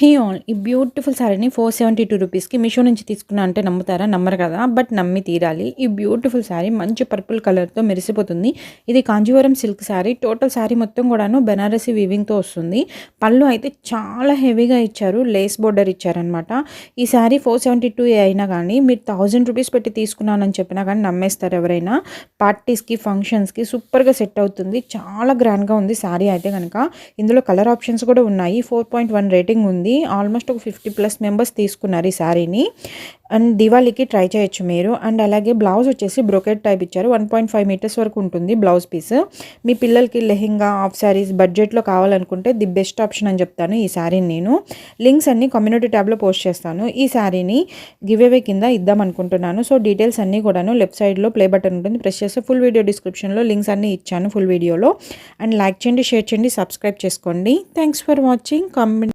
He ఆల్ ఈ beautiful శారీని ఫోర్ సెవెంటీ టూ రూపీస్కి మీషో నుంచి తీసుకున్నా అంటే నమ్ముతారా? నమ్మరు కదా. బట్ నమ్మి తీరాలి. ఈ బ్యూటిఫుల్ శారీ మంచి పర్పుల్ కలర్తో మెరిసిపోతుంది. ఇది కాంజీవరం సిల్క్ శారీ టోటల్ శారీ మొత్తం కూడాను బెనారసీ వీవింగ్తో వస్తుంది. పళ్ళు అయితే చాలా హెవీగా ఇచ్చారు. లేస్ బోర్డర్ ఇచ్చారనమాట ఈ శారీ ఫోర్ సెవెంటీ టూ అయినా కానీ మీరు థౌజండ్ రూపీస్ పెట్టి తీసుకున్నానని చెప్పినా కానీ నమ్మేస్తారు ఎవరైనా. పార్టీస్కి ఫంక్షన్స్కి సూపర్గా సెట్ అవుతుంది. చాలా గ్రాండ్గా ఉంది శారీ అయితే కనుక ఇందులో కలర్ ఆప్షన్స్ కూడా ఉన్నాయి. ఫోర్ పాయింట్ వన్ రేటింగ్ ఉంది. ఆల్మోస్ట్ ఒక ఫిఫ్టీ ప్లస్ మెంబర్స్ తీసుకున్నారు ఈ శారీని. అండ్ దివాళీకి ట్రై చేయొచ్చు మీరు. అండ్ అలాగే బ్లౌజ్ వచ్చేసి బ్రొకెట్ టైప్ ఇచ్చారు. వన్ పాయింట్ ఫైవ్ మీటర్స్ వరకు ఉంటుంది బ్లౌజ్ పీస్. మీ పిల్లలకి లెహెంగా ఆఫ్ శారీస్ బడ్జెట్లో కావాలనుకుంటే ది బెస్ట్ ఆప్షన్ అని చెప్తాను ఈ శారీని నేను. లింక్స్ అన్ని కమ్యూనిటీ ట్యాబ్లో పోస్ట్ చేస్తాను. ఈ శారీని గివ్ అవే కింద ఇద్దాం అనుకుంటున్నాను. సో డీటెయిల్స్ అన్నీ కూడాను లెఫ్ట్ సైడ్లో ప్లే బటన్ ఉంటుంది. ప్రెస్ చేస్తే ఫుల్ వీడియో డిస్క్రిప్షన్లో లింక్స్ అన్నీ ఇచ్చాను ఫుల్ వీడియోలో. అండ్ లైక్ చేయండి షేర్ చేయండి సబ్స్క్రైబ్ చేసుకోండి. Thanks for watching. కమెంట్